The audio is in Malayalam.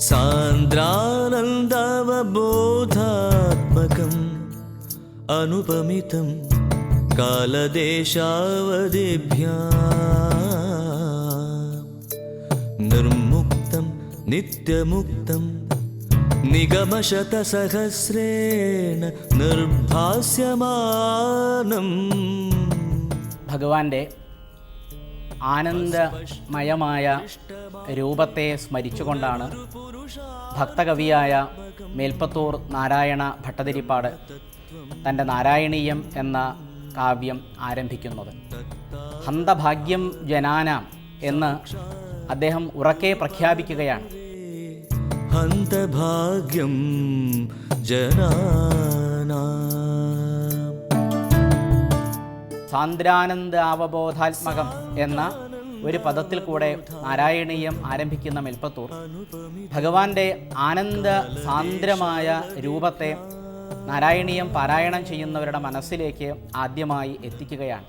സാന്ദ്രാനന്ദവബോധാത്മകം അനുപമിതം കാലദേശാവധിഭ്യാ നിർമുക്തം നിത്യമുക്തം നിഗമശതസഹസ്രേണ നിർഭാസ്യമാനം ഭഗവാന്റെ ആനന്ദമയമായ രൂപത്തെ സ്മരിച്ചുകൊണ്ടാണ് ഭക്തകവിയായ മേൽപ്പത്തൂർ നാരായണ ഭട്ടതിരിപ്പാട് തന്റെ നാരായണീയം എന്ന കാവ്യം ആരംഭിക്കുന്നത്. ഹന്തഭാഗ്യം ജനാനാം എന്ന് അദ്ദേഹം ഉറക്കെ പ്രഖ്യാപിക്കുകയാണ്. ഹന്തഭാഗ്യം ജനാനാം. സാന്ദ്രാനന്ദ അവബോധാത്മകം എന്ന ഒരു പദത്തിൽ കൂടെ നാരായണീയം ആരംഭിക്കുന്ന മെൽപ്പത്തൂർ. ഭഗവാന്റെ ആനന്ദ സാന്ദ്രമായ രൂപത്തെ നാരായണീയം പാരായണം ചെയ്യുന്നവരുടെ മനസ്സിലേക്ക് ആദ്യമായി എത്തിക്കുകയാണ്.